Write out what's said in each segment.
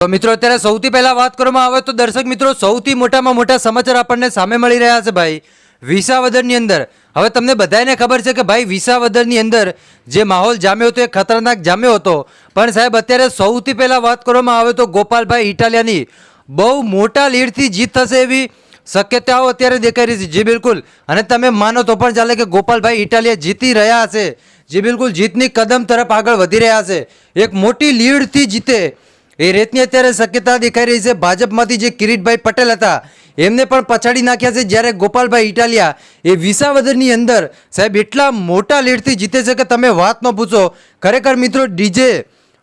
તો મિત્રો, અત્યારે સૌથી પહેલા વાત કરવામાં આવે તો દર્શક મિત્રો, સૌથી મોટામાં મોટા સમાચાર આપણને સામે મળી રહ્યા છે ભાઈ. વિસાવદરની અંદર. હવે તમને બધાને ખબર છે કે ભાઈ, વિસાવદરની અંદર જે માહોલ જામ્યો હતો, એ ખતરનાક જામ્યો હતો. પણ સાહેબ, અત્યારે સૌથી પહેલાં વાત કરવામાં આવે તો ગોપાલભાઈ ઇટાલિયાની બહુ મોટા લીડથી જીત થશે એવી શક્યતાઓ અત્યારે દેખાઈ રહી છે. જી બિલકુલ. અને તમે માનો તો પણ ચાલે કે ગોપાલભાઈ ઇટાલિયા જીતી રહ્યા હશે જે બિલકુલ, જીતની કદમ તરફ આગળ વધી રહ્યા છે. એક મોટી લીડથી જીતે એ રીતની અત્યારે શક્યતા દેખાઈ રહી છે. ભાજપમાંથી જે કિરીટભાઈ પટેલ હતા, એમને પણ પછાડી નાખ્યા છે. જ્યારે ગોપાલભાઈ ઇટાલિયા એ વિસાવદરની અંદર સાહેબ એટલા મોટા લીડથી જીતે છે કે તમે વાત ન પૂછો. ખરેખર મિત્રો, ડીજે,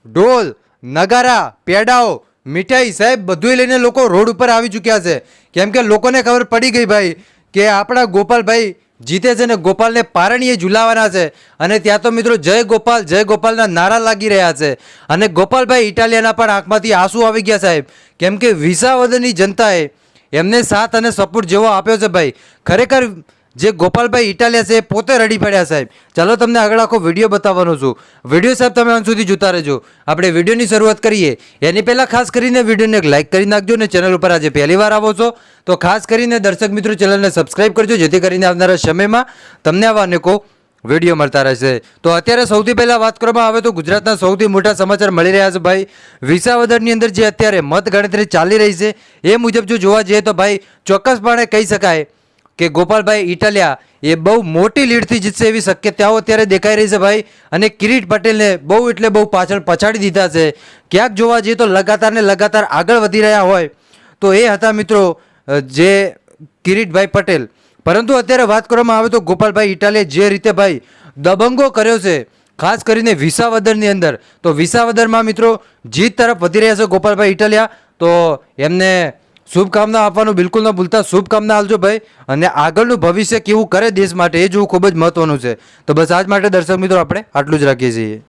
ઢોલ, નગારા, પેડાઓ, મીઠાઈ સાહેબ બધું લઈને લોકો રોડ ઉપર આવી ચૂક્યા છે. કેમ કે લોકોને ખબર પડી ગઈ ભાઈ કે આપણા ગોપાલભાઈ જીતે છે ને ગોપાલને પારણીએ ઝુલાવાના છે. અને ત્યાં તો મિત્રો જય ગોપાલ, જય ગોપાલના નારા લાગી રહ્યા છે. અને ગોપાલભાઈ ઇટાલિયાના પણ આંખમાંથી આંસુ આવી ગયા સાહેબ. કેમ કે વિસાવદરની જનતાએ એમને સાથ અને સપોર્ટ જેવો આપ્યો છે ભાઈ. ખરેખર જે ગોપાલભાઈ ઇટાલિયા છે એ પોતે રડી પડ્યા સાહેબ. ચાલો તમને આગળ આખો વીડિયો બતાવવાનો છું. વીડિયો સાહેબ તમે અંત સુધી જોતા રહેજો. આપણે વિડીયોની શરૂઆત કરીએ. એની પહેલાં ખાસ કરીને વિડીયોને એક લાઇક કરી નાખજો ને ચેનલ ઉપર આજે પહેલી વાર આવો છો. તો ખાસ કરીને દર્શક મિત્રો ચેનલને સબસ્ક્રાઈબ કરજો, જેથી કરીને આવનારા સમયમાં તમને આવા અનેકો વીડિયો મળતા રહેશે. તો અત્યારે સૌથી પહેલાં વાત કરવામાં આવે તો ગુજરાતના સૌથી મોટા સમાચાર મળી રહ્યા છે ભાઈ. વિસાવદરની અંદર જે અત્યારે મતગણતરી ચાલી રહી છે, એ મુજબ જો જોવા જઈએ તો ભાઈ ચોક્કસપણે કહી શકાય કે ગોપાલભાઈ ઇટાલિયા એ બહુ મોટી લીડથી જીતશે એવી શક્યતાઓ અત્યારે દેખાઈ રહી છે ભાઈ. અને કિરીટ પટેલને બહુ એટલે બહુ પાછળ પછાડી દીધા છે. ક્યાંક જોવા જઈએ તો લગાતાર ને લગાતાર આગળ વધી રહ્યા હોય તો એ હતા મિત્રો જે કિરીટભાઈ પટેલ. પરંતુ અત્યારે વાત કરવામાં આવે તો ગોપાલભાઈ ઇટાલીએ જે રીતે ભાઈ દબંગો કર્યો છે, ખાસ કરીને વિસાવદરની અંદર. તો વિસાવદરમાં મિત્રો જીત તરફ વધી રહ્યા છે ગોપાલભાઈ ઇટાલિયા. તો એમને શુભકામના આપવાનું બિલકુલ ન ભૂલતા શુભકામના આપજો ભાઈ. અને આગળનું ભવિષ્ય કેવું કરે દેશ માટે એ જોવું ખૂબ જ મહત્વનું છે. તો બસ આજ માટે દર્શક મિત્રો આપણે આટલું જ રાખીએ છીએ.